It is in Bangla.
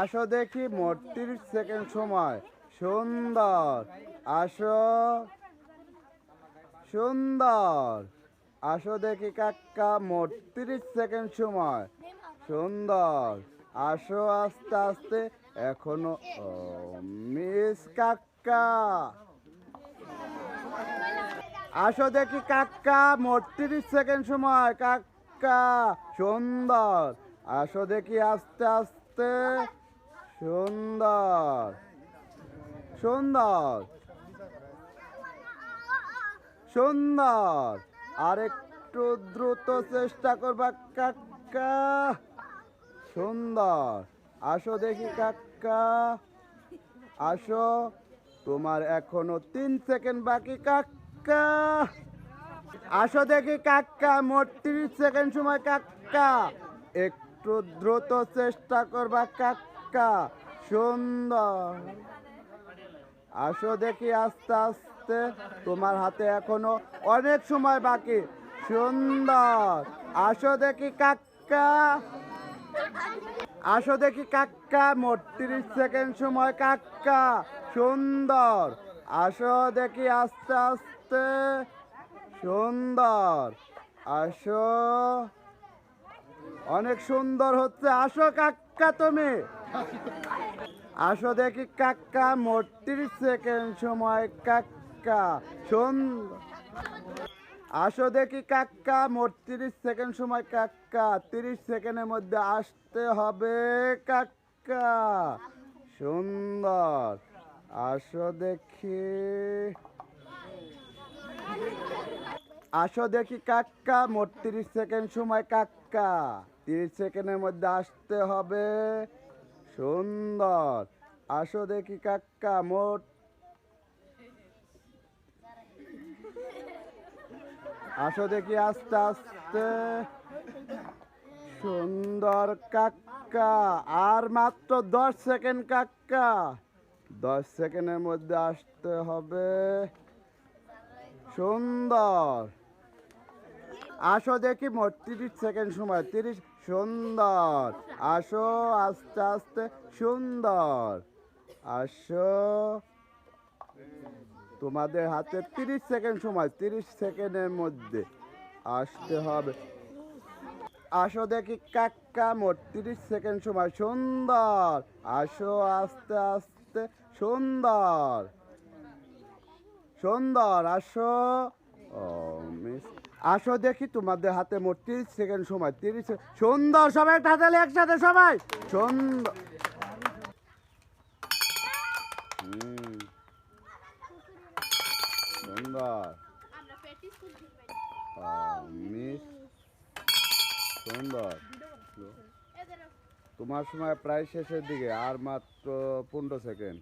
আসো দেখি মোট তিরিশ সেকেন্ড সময়। সুন্দর। আসো। সুন্দর। আসো দেখি কাকা, মোট সেকেন্ড সময়। সুন্দর। আসো আস্তে আস্তে। এখনও মিস কাকা। আসো দেখি কাকা, মোট সেকেন্ড সময়। কাকা, সুন্দর। আসো দেখি আস্তে আস্তে। সুন্দর। সুন্দর। সুন্দর। আর একটু দ্রুত চেষ্টা করবা, কাকা। সুন্দর। আসো দেখি, কাকা। আসো। তোমার এখনও তিন সেকেন্ড বাকি, কাকা। আসো দেখি, কাকা। মোট তিরিশ সেকেন্ড সময়, কাকা। একটু দ্রুত চেষ্টা করবা, কাকা। সুন্দর। আসো দেখি আস্তে আস্তে, তোমার হাতে এখনও অনেক সময় বাকি। সুন্দর। আসো দেখি কাকা আসো দেখি কাকা মোট তিরিশ সেকেন্ড সময় কাকা সুন্দর। আসো দেখি আস্তে আস্তে, সুন্দর। আসো। অনেক সুন্দর হচ্ছে। আসো কাকা তুমি। আসো দেখি কাকা মোট তিরিশ সেকেন্ড সময় কাকা সুন্দর আসো দেখি কাকা মোট তিরিশ সেকেন্ড সময় কাকা তিরিশ সেকেন্ডের মধ্যে আসতে হবে কাকা সুন্দর। আসো দেখি। আসো দেখি কাকা মোট তিরিশ সেকেন্ড সময় কাকা তিরিশ সেকেন্ডের মধ্যে আসতে হবে সুন্দর। আসো দেখি কাকা মোট। আসো দেখি আস্তে আস্তে। সুন্দর কাকা আর মাত্র দশ সেকেন্ড কাকা দশ সেকেন্ডের মধ্যে আসতে হবে। সুন্দর। আসো দেখি মোট তিরিশ সেকেন্ড সময়, তিরিশ সুন্দর। আসো, আস্তে আস্তে, সুন্দর। আসো। তোমাদের হাতে তিরিশ সেকেন্ড সময়, তিরিশ সেকেন্ডের মধ্যে আসতে হবে। আসো দেখি কাকা মোট তিরিশ সেকেন্ড সময়, সুন্দর। আসো, আস্তে আস্তে, সুন্দর। সুন্দর, আসো। ও, মিস আসো দেখি, তোমাদের হাতে মোট তিরিশ সেকেন্ড সময়, তিরিশ সুন্দর সবাই একটা একসাথে, সবাই। সুন্দর সুন্দর তোমার সময় প্রায় শেষের দিকে, আর মাত্র পনেরো সেকেন্ড।